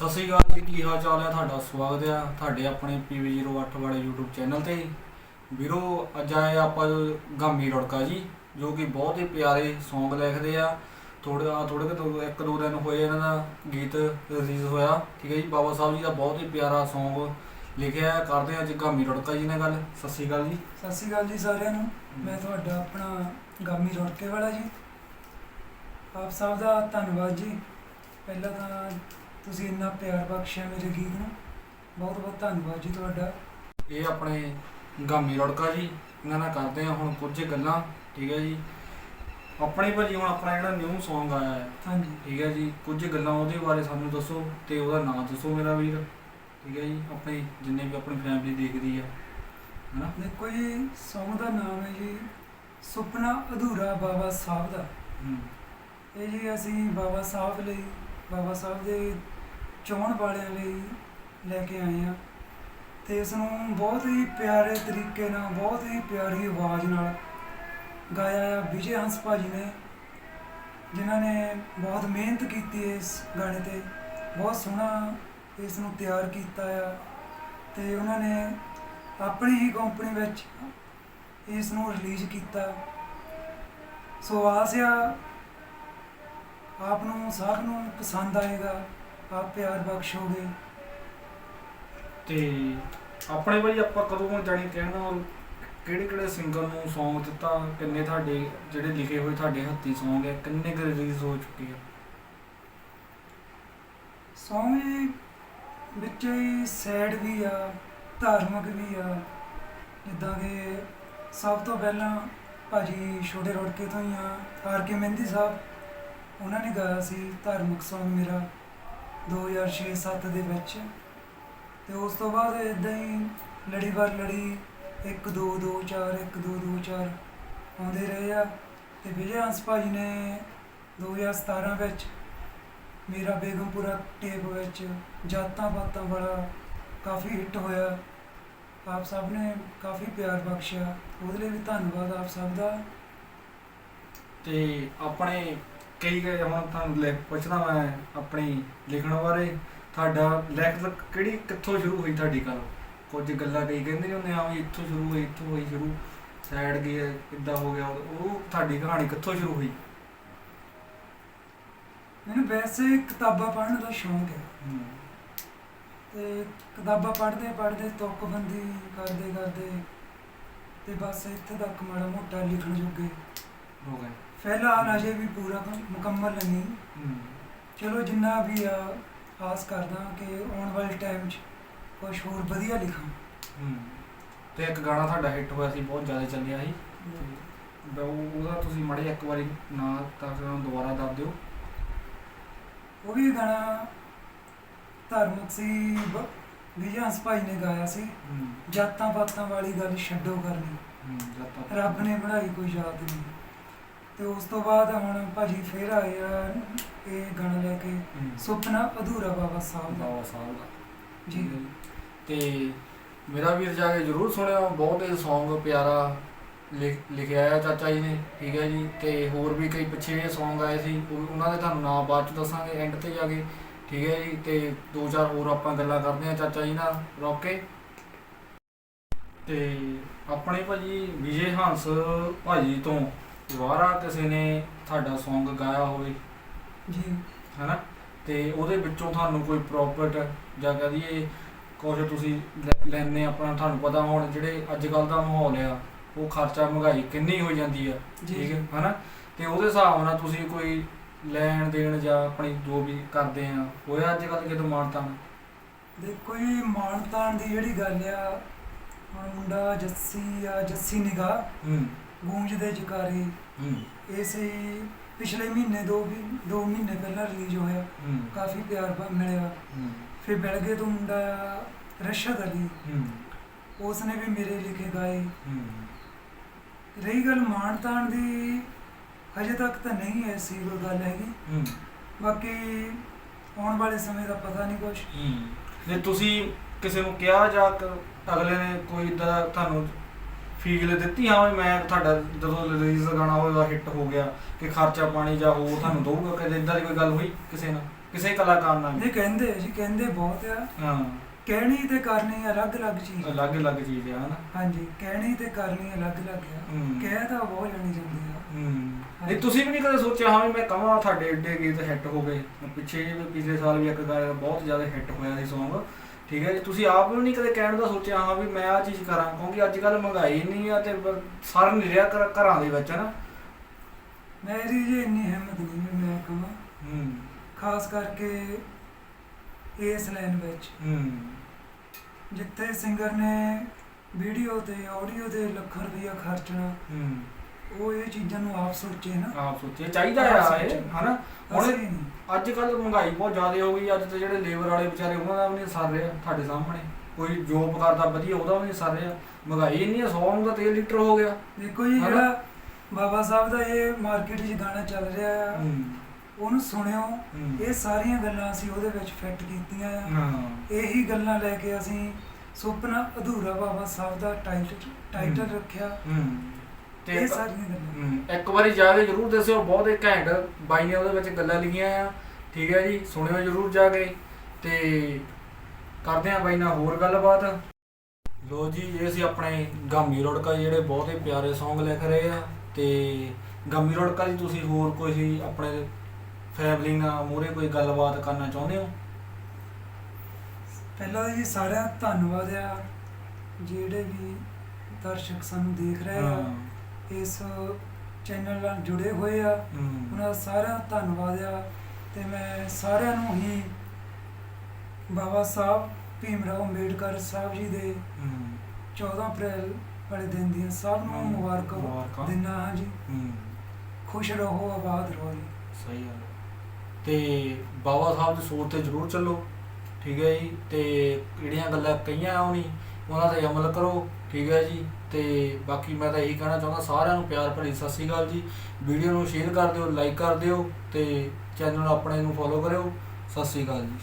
ਸਤਿ ਸ਼੍ਰੀ ਅਕਾਲ ਜੀ ਕੀ ਹਾਲ ਚਾਲ ਹੈ? ਤੁਹਾਡਾ ਸਵਾਗਤ ਹੈ ਤੁਹਾਡੇ ਆਪਣੇ PV08 ਵਾਲੇ YouTube ਚੈਨਲ ਤੇ। ਵੀਰੋ ਅੱਜ ਆਏ ਆਪਾਂ ਗਾਮੀ ਰੜਕਾ ਜੀ ਜੋ ਕਿ ਬਹੁਤ ਹੀ ਪਿਆਰੇ Song ਲਿਖਦੇ ਆ। ਥੋੜੇ ਆ ਥੋੜੇ ਕੁ ਇੱਕ ਦੋ ਦਿਨ ਹੋਏ ਇਹਨਾਂ ਦਾ ਗੀਤ ਰਿਲੀਜ਼ ਹੋਇਆ। ਠੀਕ ਹੈ ਜੀ ਬਾਬਾ ਸਾਹਿਬ ਜੀ ਦਾ ਬਹੁਤ ਹੀ ਪਿਆਰਾ Song ਲਿਖਿਆ। ਕਰਦੇ ਹਾਂ ਅੱਜ ਗਾਮੀ ਰੜਕਾ ਜੀ ਨਾਲ ਗੱਲ। ਸਤਿ ਸ਼੍ਰੀ ਅਕਾਲ ਜੀ। ਸਤਿ ਸ਼੍ਰੀ ਅਕਾਲ ਜੀ ਸਾਰਿਆਂ ਨੂੰ। ਮੈਂ ਤੁਹਾਡਾ ਆਪਣਾ ਗਾਮੀ ਰੋੜਕੇ ਵਾਲਾ ਜੀ। ਆਪ ਸਭ ਦਾ ਧੰਨਵਾਦ ਜੀ। ਪਹਿਲਾਂ ਤਾਂ ਤੁਸੀਂ ਇੰਨਾ ਪਿਆਰ ਬਖਸ਼ਿਆ ਮੇਰੇ ਗੀਤ ਨੂੰ। ਬਹੁਤ ਬਹੁਤ ਧੰਨਵਾਦ ਜੀ ਤੁਹਾਡਾ। ਇਹ ਆਪਣੇ ਗਾਮੀ ਰੜਕਾ ਜੀ ਇਹਨਾਂ ਨਾਲ ਕਰਦੇ ਆ ਹੁਣ ਕੁਝ ਗੱਲਾਂ ਠੀਕ ਹੈ ਜੀ। ਆਪਣੇ ਭਾਜੀ ਹੁਣ ਆਪਣਾ ਜਿਹੜਾ ਨਿਊ Song ਆਇਆ ਹੈ ਹਾਂਜੀ। ਠੀਕ ਹੈ ਜੀ ਕੁਝ ਗੱਲਾਂ ਉਹਦੇ ਬਾਰੇ ਸਾਨੂੰ ਦੱਸੋ ਤੇ ਉਹਦਾ ਨਾਮ ਦੱਸੋ ਮੇਰਾ ਵੀਰ ਠੀਕ ਹੈ ਜੀ ਆਪਣੇ ਜਿੰਨੇ ਵੀ ਆਪਣੀ ਫੈਮਿਲੀ ਦੇਖਦੀ ਆ ਹਨਾ? ਦੇਖੋ ਜੀ Song ਦਾ ਨਾਮ ਹੈ ਜੀ ਸੁਪਨਾ ਅਧੂਰਾ ਬਾਬਾ ਸਾਹਿਬ ਦਾ। ਹੂੰ। ਇਹ ਜੀ ਅਸੀਂ ਬਾਬਾ ਸਾਹਿਬ ਲਈ ਬਾਬਾ ਸਾਹਿਬ ਦੇ ਚਾਹਣ ਵਾਲਿਆਂ ਲਈ ਲੈ ਕੇ ਆਏ ਆ। ਤੇ ਇਸ ਨੂੰ ਬਹੁਤ ਹੀ ਪਿਆਰੇ ਤਰੀਕੇ ਨਾਲ, ਬਹੁਤ ਹੀ ਪਿਆਰੀ ਆਵਾਜ਼ ਨਾਲ ਗਾਇਆ ਆ ਵਿਜੇ ਹੰਸ ਭਾਜੀ ਨੇ, ਜਿਨ੍ਹਾਂ ਨੇ ਬਹੁਤ ਮਿਹਨਤ ਕੀਤੀ ਇਸ ਗਾਣੇ ਤੇ। ਬਹੁਤ ਸੋਹਣਾ ਇਸ ਨੂੰ ਤਿਆਰ ਕੀਤਾ ਆ ਤੇ ਉਹਨਾਂ ਨੇ ਆਪਣੀ ਹੀ ਕੰਪਨੀ ਵਿੱਚ ਇਸ ਨੂੰ ਰਿਲੀਜ਼ ਕੀਤਾ। ਸੋ ਆਸ ਆ, ਆਪ ਨੂੰ ਸਭ ਨੂੰ ਪਸੰਦ ਆਏਗਾ। ਆਪ ਪਿਆਰ ਬਖਸ਼ੋਗੇ ਤੇ ਆਪਣੇ ਭਾਜੀ ਆਪਾਂ ਕਦੋਂ ਜਾਣੀ ਕਹਿਣਾ ਕਿਹੜੇ ਕਿਹੜੇ ਸਿੰਗਰ ਨੂੰ Song ਦਿੱਤਾ ਕਿੰਨੇ ਤੁਹਾਡੇ ਜਿਹੜੇ ਲਿਖੇ ਹੋਏ ਤੁਹਾਡੇ ਹੱਥੀ Song ਹੈ ਕਿੰਨੇ ਕੁ ਰਿਲੀਜ਼ ਹੋ ਚੁੱਕੇ ਆ? ਜੀ ਵਿੱਚ ਹੀ ਸੈਡ ਵੀ ਆ ਧਾਰਮਿਕ ਵੀ ਆ ਜਿੱਦਾਂ ਕਿ ਸਭ ਤੋਂ ਪਹਿਲਾਂ ਭਾਜੀ ਛੋਟੇ ਰੋੜਕੇ ਤੋਂ ਹੀ ਆ ਆਰ ਕੇ ਮਹਿੰਦੀ ਸਾਹਿਬ ਉਹਨਾਂ ਨੇ ਗਾਇਆ ਸੀ ਧਾਰਮਿਕ Song ਮੇਰਾ। 2006-7 ਦੇ ਵਿੱਚ। ਤੇ ਉਸ ਤੋਂ ਬਾਅਦ ਇਦਾਂ ਹੀ ਲੜੀ ਵਾਰ ਲੜੀ 1 2 2 4 1 2 2 4 ਆਉਂਦੇ ਰਹੇ ਆ। ਤੇ ਵਿਜੇ ਹੰਸ ਭਾਜੀ ਨੇ 2017 ਵਿੱਚ ਮੇਰਾ ਬੇਗਮਪੁਰਾ ਟੇਪ ਵਿੱਚ ਜਾਤਾਂ ਪਾਤਾਂ ਵਾਲਾ ਕਾਫੀ ਹਿੱਟ ਹੋਇਆ। ਆਪ ਸਭ ਨੇ ਕਾਫੀ ਪਿਆਰ ਬਖਸ਼ਿਆ। ਉਹਦੇ ਲਈ ਵੀ ਧੰਨਵਾਦ ਆਪ ਸਭ ਦਾ। ਤੇ ਆਪਣੇ ਕਈ ਕਈ ਹੁਣ ਤੁਹਾਨੂੰ ਲਿਖ ਪੁੱਛਦਾ ਮੈਂ ਆਪਣੀ ਲਿਖਣ ਬਾਰੇ। ਤੁਹਾਡਾ ਲਿਖਤ ਕਿਹੜੀ ਕਿੱਥੋਂ ਸ਼ੁਰੂ ਹੋਈ ਤੁਹਾਡੀ ਗੱਲ? ਕੁਝ ਗੱਲਾਂ ਕਈ ਕਹਿੰਦੇ ਨੇ ਹੁੰਦੇ ਆ ਵੀ ਇੱਥੋਂ ਸ਼ੁਰੂ ਹੋਈ ਇੱਥੋਂ ਹੋਈ ਸ਼ੁਰੂ। ਸਾਈਡ ਗਈ ਕਿੱਦਾਂ ਹੋ ਗਿਆ ਉਹ ਉਹ ਤੁਹਾਡੀ ਕਹਾਣੀ ਕਿੱਥੋਂ ਸ਼ੁਰੂ ਹੋਈ? ਮੈਨੂੰ ਵੈਸੇ ਕਿਤਾਬਾਂ ਪੜ੍ਹਨ ਦਾ ਸ਼ੌਂਕ ਹੈ। ਤੇ ਕਿਤਾਬਾਂ ਪੜ੍ਹਦੇ ਪੜ੍ਹਦੇ ਤੁਕਬੰਦੀ ਕਰਦੇ ਕਰਦੇ ਤੇ ਬਸ ਇੱਥੇ ਤੱਕ ਮਾੜਾ ਮੋਟਾ ਲਿਖਣ ਜੋਗੇ ਹੋ ਗਏ। ਫਿਲਹਾਲ ਅਜੇ ਵੀ ਪੂਰਾ ਕੰਮ- ਮੁਕੰਮਲ ਨਹੀਂ। ਚਲੋ ਜਿੰਨਾ ਵੀ ਆ ਆਸ ਕਰਦਾ ਕਿ ਆਉਣ ਵਾਲੇ ਟਾਈਮ 'ਚ ਕੁਝ ਹੋਰ ਵਧੀਆ ਲਿਖਾਂ। ਹੂੰ। ਤੇ ਇੱਕ ਗਾਣਾ ਤੁਹਾਡਾ ਹਿੱਟ ਹੋਇਆ ਸੀ ਬਹੁਤ ਜ਼ਿਆਦਾ ਚੱਲਿਆ ਸੀ। ਤੇ ਉਹ- ਉਹਦਾ ਤੁਸੀਂ ਮੜੇ ਇੱਕ ਵਾਰੀ ਨਾਂ ਤਾਂ ਫਿਰ ਉਹਨੂੰ ਦੁਬਾਰਾ ਦੱਸ ਦਿਓ। ਉਹ ਵੀ ਗਾਣਾ ਧਾਰਮਿਕ ਸੀ ਬ- ਵਿਜੇ ਹੰਸ ਭਾਈ ਨੇ ਗਾਇਆ ਸੀ। ਜਾਤਾਂ ਪਾਤਾਂ ਵਾਲੀ ਗੱਲ ਛੱਡੋ ਕਰਨੀ। ਹੂੰ ਰੱਬ ਨੇ ਬਣਾਈ ਕੋਈ ਯਾਦ ਨਹੀਂ। ਤੇ ਉਸ ਤੋਂ ਬਾਅਦ ਹੁਣ ਭਾਜੀ ਫੇਰ ਆਏ ਆ ਇਹ ਗਾਣਾ ਲੈ ਕੇ। ਸੁਪਨਾ ਅਧੂਰਾ ਬਾਬਾ ਸਾਹਿਬ ਦਾ। ਬਾਬਾ ਸਾਹਿਬ ਦਾ। ਜੀ। ਤੇ ਮੇਰਾ ਵੀਰ ਜਾ ਕੇ ਜਰੂਰ ਸੁਣਿਓ ਬਹੁਤ ਹੀ Song ਪਿਆਰਾ ਲਿਖ- ਲਿਖਿਆ ਆ ਚਾਚਾ ਜੀ ਨੇ ਠੀਕ ਹੈ ਜੀ। ਤੇ ਹੋਰ ਵੀ ਕਈ ਪਿੱਛੇ Song ਆਏ ਸੀ ਉਹ- ਉਹਨਾਂ ਦੇ ਤੁਹਾਨੂੰ ਨਾਮ ਬਾਅਦ ਚ ਦੱਸਾਂਗੇ ਐਂਡ ਤੇ ਜਾ ਕੇ। ਠੀਕ ਹੈ ਜੀ ਤੇ ਦੋ ਚਾਰ ਹੋਰ ਆਪਾਂ ਗੱਲਾਂ ਕਰਦੇ ਆ ਚਾਚਾ ਜੀ ਨਾਲ ਰੋਕ। ਕੇ ਤੇ ਆਪਣੇ ਭਾਜੀ ਵਿਜੇ ਹੰਸ ਭਾਜੀ ਤੋਂ ਦੁਬਾਰਾ ਕਿਸੇ ਨੇ ਤੁਹਾਡਾ Song ਗਾਇਆ ਹੋਵੇ। ਜੀ। ਹੈਨਾ? ਤੇ ਉਹਦੇ ਵਿੱਚੋਂ ਤੁਹਾਨੂੰ ਕੋਈ ਪ੍ਰੋਫਿਟ ਜਾਂ ਕਹ ਦਈਏ ਕੁਝ ਤੁਸੀਂ ਲੈਣੇ ਆਪਣਾ ਤੁਹਾਨੂੰ ਪਤਾ ਹੁਣ ਜਿਹੜੇ ਅੱਜ ਕੱਲ ਦਾ ਮਾਹੌਲ ਆ ਉਹ ਖਰਚਾ ਮਹਿੰਗਾਈ ਕਿੰਨੀ ਹੋ ਜਾਂਦੀ ਆ। ਠੀਕ ਹੈ ਹੈਨਾ? ਤੇ ਉਹਦੇ ਹਿਸਾਬ ਨਾਲ ਤੁਸੀਂ ਕੋਈ ਲੈਣ ਦੇਣ ਜਾਂ ਆਪਣੀ ਜੋ ਵੀ ਕਰਦੇ ਆ ਹੋਇਆ ਅੱਜ ਕੱਲ ਕਿਦੋਂ ਮਾਨਤਾ ਦੇਖੋ ਜੀ ਮਾਣ ਤਾਣ ਦੀ ਜਿਹੜੀ ਗੱਲ ਆ ਹੁਣ ਮੁੰਡਾ ਜੱਸੀ ਆ ਜੱਸੀ ਨਿਗਾਹ। ਹੂੰ। ਗੂੰਜ ਦੇ ਜਕਾਰੇ। ਹੂੰ। ਇਸੇ ਪਿਛਲੇ ਮਹੀਨੇ ਦੋ ਵੀ ਦੋ ਮਹੀਨੇ ਪਹਿਲਾਂ ਰਿਲੀਜ਼ ਹੋਇਆ। ਕਾਫੀ ਪਿਆਰ ਬ- ਮਿਲਿਆ। ਫਿਰ ਬੈਲਗੇ ਤੋਂ ਮੁੰਡਾ ਰਸ਼ਦ ਅਲੀ। ਹੂੰ। ਉਸਨੇ ਵੀ ਮੇਰੇ ਲਿਖੇ ਗਾਏ। ਰਹੀ ਗੱਲ ਮਾਣ ਤਾਣ ਦੀ ਹਜੇ ਤੱਕ ਤਾਂ ਨਹੀਂ ਐਸੀ ਕੋਈ ਗੱਲ ਹੈਗੀ। ਬਾਕੀ ਆਉਣ ਵਾਲੇ ਸਮੇਂ ਦਾ ਪਤਾ ਨਹੀਂ ਕੁਛ। ਜੇ ਤੁਸੀਂ ਕਿਸੇ ਨੂੰ ਕਿਹਾ ਜਾਂ ਕ- ਅਗਲੇ ਨੇ ਕੋਈ ਇਦਾਂ ਤੁਹਾਨੂੰ ਫੀਲ ਦਿੱਤੀ ਹਾਂ ਵੀ ਮੈਂ ਤੁਹਾਡਾ ਜਦੋਂ ਰਿਲੀਜ਼ ਗਾਣਾ ਹੋਏਗਾ ਹਿੱਟ ਹੋ ਗਿਆ ਕਿ ਖਰਚਾ ਪਾਣੀ ਜਾਂ ਹੋਰ ਤੁਹਾਨੂੰ ਦਊਗਾ ਕਦੇ ਇਦਾਂ ਦੀ ਕੋਈ ਗੱਲ ਹੋਈ ਕਿਸੇ ਨਾਲ? ਕਿਸੇ ਕਲਾਕਾਰ ਨਾਲ? ਇਹ ਕਹਿੰਦੇ ਜੀ ਕਹਿੰਦੇ ਬਹੁਤ ਆ। ਹਾਂ। ਕਹਿਣੀ ਤੇ ਕਰਨੀ ਅਲੱਗ-ਅਲੱਗ ਚੀਜ਼। ਆ। ਅਲੱਗ-ਅਲੱਗ ਚੀਜ਼ ਆ ਹਨਾ? ਹਾਂਜੀ ਕਹਿਣੀ ਤੇ ਕਰਨੀ ਅਲੱਗ-ਅਲੱਗ ਆ। ਕਹਿ ਤਾਂ ਬਹੁਤ ਜਾਣੀ ਜਾਂਦੀ ਆ। ਹੂੰ। ਨਹੀਂ ਤੁਸੀਂ ਵੀ ਨਹੀਂ ਕਦੇ ਸੋਚਿਆ ਹਾਂ ਮੈਂ ਕਹਾਂ ਤੁਹਾਡੇ ਏਡੇ ਗੀਤ ਹਿੱਟ ਹੋ ਗਏ? ਪਿੱਛੇ ਪਿਛਲੇ ਸਾਲ ਵੀ ਇੱਕ ਗਾਇਆ ਬਹੁਤ ਜ਼ਿਆਦਾ ਹਿੱਟ ਹੋਇਆ ਸੀ Song ਠੀਕ ਹੈ ਜੀ ਤੁਸੀਂ ਆਪ ਵੀ ਨਹੀਂ ਕਦੇ ਕਹਿਣ ਦਾ ਸੋਚਿਆ ਹਾਂ ਵੀ ਮੈਂ ਆ ਚੀਜ਼ ਕਰਾਂ ਕਿਉਂਕਿ ਅੱਜ ਕੱਲ ਮਹਿੰਗਾਈ ਨਹੀਂ ਆ ਤੇ ਸਰ ਨਹੀਂ ਰਿਹਾ ਘਰ- ਘਰਾਂ ਦੇ ਵਿੱਚ ਹਨਾ? ਮੇਰੀ ਜੀ ਇੰਨੀ ਹਿੰਮਤ ਨਹੀਂ ਵੀ ਮੈਂ ਕਹਾਂ ਹੂੰ। ਖਾਸ ਕਰਕੇ ਇਸ ਲਾਈਨ ਵਿੱਚ। ਹੂੰ। ਜਿੱਥੇ ਸਿੰਗਰ ਨੇ ਵੀਡੀਓ ਤੇ ਆਡੀਓ ਤੇ ਲੱਖਾਂ ਰੁਪਈਆ ਖਰਚਣਾ ਹੂੰ। ਉਹ ਇਹ ਚੀਜ਼ਾਂ ਨੂੰ ਆਪ ਸੋਚੇ ਨਾ। ਆਪ ਸੋਚਿਆ ਚਾਹੀਦਾ ਆ ਇਹ। ਹਨਾ? ਹੁਣ ਅਸੀਂ ਨਹੀਂ। ਅੱਜ ਕੱਲ ਮਹਿੰਗਾਈ ਬਹੁਤ ਜ਼ਿਆਦਾ ਹੋ ਗਈ ਅੱਜ ਤੇ ਜਿਹੜੇ ਲੇਬਰ ਵਾਲੇ ਵਿਚਾਰੇ ਉਹਨਾਂ ਦਾ ਵੀ ਨਹੀਂ ਸਰ ਰਿਹਾ ਤੁਹਾਡੇ ਸਾਹਮਣੇ। ਕੋਈ ਜੋਬ ਕਰਦਾ ਵਧੀਆ ਉਹਦਾ ਵੀ ਨਹੀਂ ਸਰ ਰਿਹਾ। ਮਹਿੰਗਾਈ ਇੰਨੀ ਆ 100 ਨੂੰ ਤਾਂ ਤੇਲ ਲੀਟਰ ਹੋ ਗਿਆ। ਦੇਖੋ ਜੀ ਹਨਾ? ਜਿਹੜਾ ਬਾਬਾ ਸਾਹਿਬ ਦਾ ਇਹ ਮਾਰਕੀਟ 'ਚ ਗਾਣਾ ਚੱਲ ਰਿਹਾ ਆ ਹੂੰ। ਉਹਨੂੰ ਸੁਣਿਓ ਹੂੰ। ਇਹ ਸਾਰੀਆਂ ਗੱਲਾਂ ਅਸੀਂ ਉਹਦੇ ਵਿੱਚ ਫਿੱਟ ਕੀਤੀਆਂ ਆ। ਹਾਂ। ਇਹੀ ਗੱਲਾਂ ਲੈ ਕੇ ਅਸੀਂ ਸੁਪਨਾ ਅਧੂਰਾ ਬਾਬਾ ਸਾਹਿਬ ਦਾ ਟਾਈਟਲ ਟਾਈਟਲ। ਰੱਖਿਆ। ਹੂੰ। ਇਹ ਸਾਰੀਆਂ ਗੱਲਾਂ। ਇੱਕ ਵਾਰੀ ਜਾ ਕੇ ਜਰੂਰ ਦੱਸਿਓ ਬਹੁਤ ਹੀ ਘੈਂਟ ਬਾਈ ਨੇ ਉਹਦੇ ਵਿੱਚ ਗੱਲਾਂ ਲਿਖੀਆਂ ਆ। ਠੀਕ ਹੈ ਜੀ ਸੁਣਿਓ ਜਰੂਰ ਜਾ ਕੇ। ਤੇ ਕਰਦੇ ਆ ਬਾਈ ਨਾਲ ਹੋਰ ਗੱਲਬਾਤ। ਲੋ ਜੀ ਇਹ ਸੀ ਆਪਣੇ ਗਾਮੀ ਰੋੜਕਾ ਜਿਹੜੇ ਬਹੁਤ ਹੀ ਪਿਆਰੇ Song ਲਿਖ ਰਹੇ ਆ। ਤੇ ਗਾਮੀ ਰੋੜਕਾ ਜੀ ਤੁਸੀਂ ਹੋਰ ਕੋਈ ਆਪਣੇ ਫੈਮਿਲੀ ਨਾਲ ਮੂਹਰੇ ਕੋਈ ਗੱਲਬਾਤ ਕਰਨਾ ਚਾਹੁੰਦੇ ਹੋ? ਪਹਿਲਾਂ ਤਾਂ ਜੀ ਸਾਰਿਆਂ ਦਾ ਧੰਨਵਾਦ ਆ। ਜਿਹੜੇ ਵੀ ਦਰਸ਼ਕ ਸਾਨੂੰ ਦੇਖ ਰਹੇ ਆ। ਇਸ ਚੈਨਲ ਨਾਲ ਜੁੜੇ ਹੋਏ ਆ। ਉਹਨਾਂ ਦਾ ਸਾਰਿਆਂ ਦਾ ਧੰਨਵਾਦ ਆ। ਤੇ ਮੈਂ ਸਾਰਿਆਂ ਨੂੰ ਹੀ ਬਾਬਾ ਸਾਹਿਬ ਭੀਮ ਰਾਓ ਅੰਬੇਡਕਰ ਸਾਹਿਬ ਜੀ ਦੇ ਹੂੰ। 14 ਅਪ੍ਰੈਲ ਵਾਲੇ ਦਿਨ ਦੀਆਂ ਸਭ ਨੂੰ ਮੁਬਾਰਕਾਂ। ਦਿੰਦਾ ਹਾਂ ਜੀ। ਖੁਸ਼ ਰਹੋ ਆਬਾਦ ਰਹੋ ਜੀ। ਸਹੀ ਹੈ। ਤੇ ਬਾਬਾ ਸਾਹਿਬ ਦੀ ਸੋਚ ਤੇ ਜ਼ਰੂਰ ਚੱਲੋ। ਠੀਕ ਹੈ ਜੀ। ਤੇ ਜਿਹੜੀਆਂ ਗੱਲਾਂ ਕਹੀਆਂ ਉਹਨੀ ਉਹਨਾਂ ਤੇ ਅਮਲ ਕਰੋ, ਠੀਕ ਹੈ ਜੀ। ਤੇ ਬਾਕੀ ਮੈਂ ਤਾਂ ਇਹੀ ਕਹਿਣਾ ਚਾਹੁੰਦਾ, ਸਾਰਿਆਂ ਨੂੰ ਪਿਆਰ ਭਰੀ ਸਤਿ ਸ਼੍ਰੀ ਅਕਾਲ ਜੀ। ਵੀਡੀਓ ਨੂੰ ਸ਼ੇਅਰ ਕਰ ਦਿਓ ਲਾਈਕ ਕਰ ਦਿਓ ਤੇ ਚੈਨਲ ਆਪਣੇ ਨੂੰ ਫੋਲੋ ਕਰਿਓ। ਸਤਿ ਸ਼੍ਰੀ ਅਕਾਲ ਜੀ।